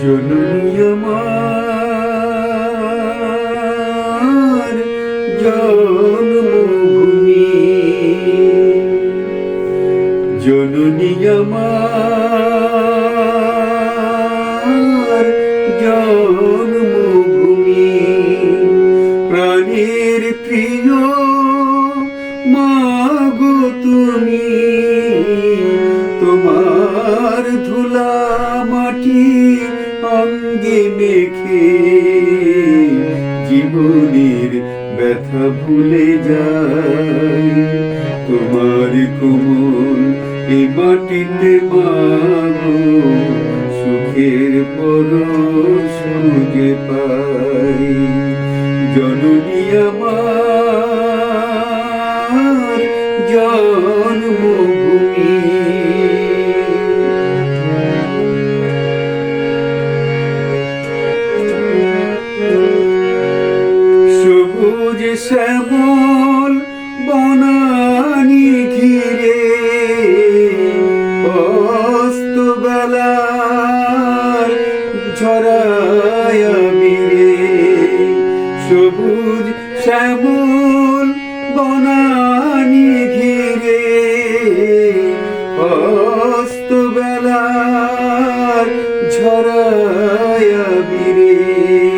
জননী আমার জন্মভূমি। জননী আমার জন্মভূমি। প্রাণের প্রিয় মাগো মেখে জীবনের ব্যথা ভুলে যায় তোমার কোমল এ মাটিতে মাগো, সুখের পর সুখে পাই। জননী আমার শ্যামল বনানি ঘিরে অস্ত বেলার ঝরায়া সবুজ শ্যামল বনানি ঘিরে অস্ত বেলার ঝরায়া বিরে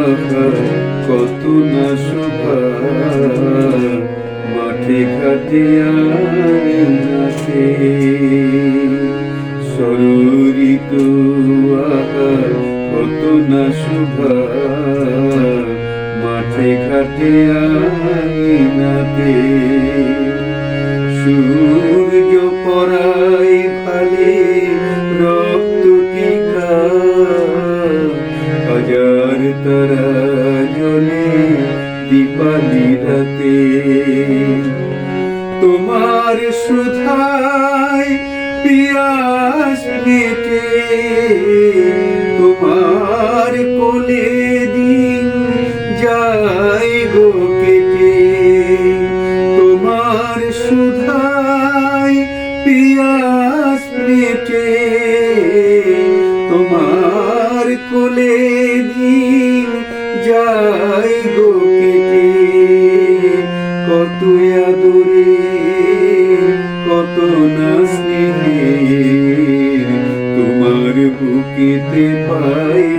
আকার কত না মাঠে ঘাটে সররিত কত না মাঠে ঘাটে আনাতে সূর্য পরাই দীপালি রাতে তোমার সুধায় পিয়াস মেটে। তোমার কোলে দিন যাই গো কেটে। তোমার সুধায় পিয়াস মেটে। তোমার কোলে দিন যাই গো কত না স্নেহে তোমার বুকেতে পাই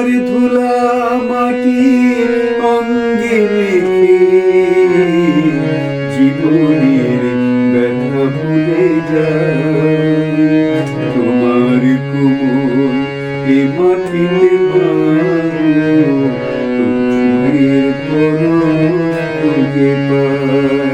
তোমার ধুলা মাটি অঙ্গে মেখে। জীবনের ব্যথা ভুলে যায়। তোমার কোমল এ মাটিতে মাগো ফুলের পরশ খুঁজে পাই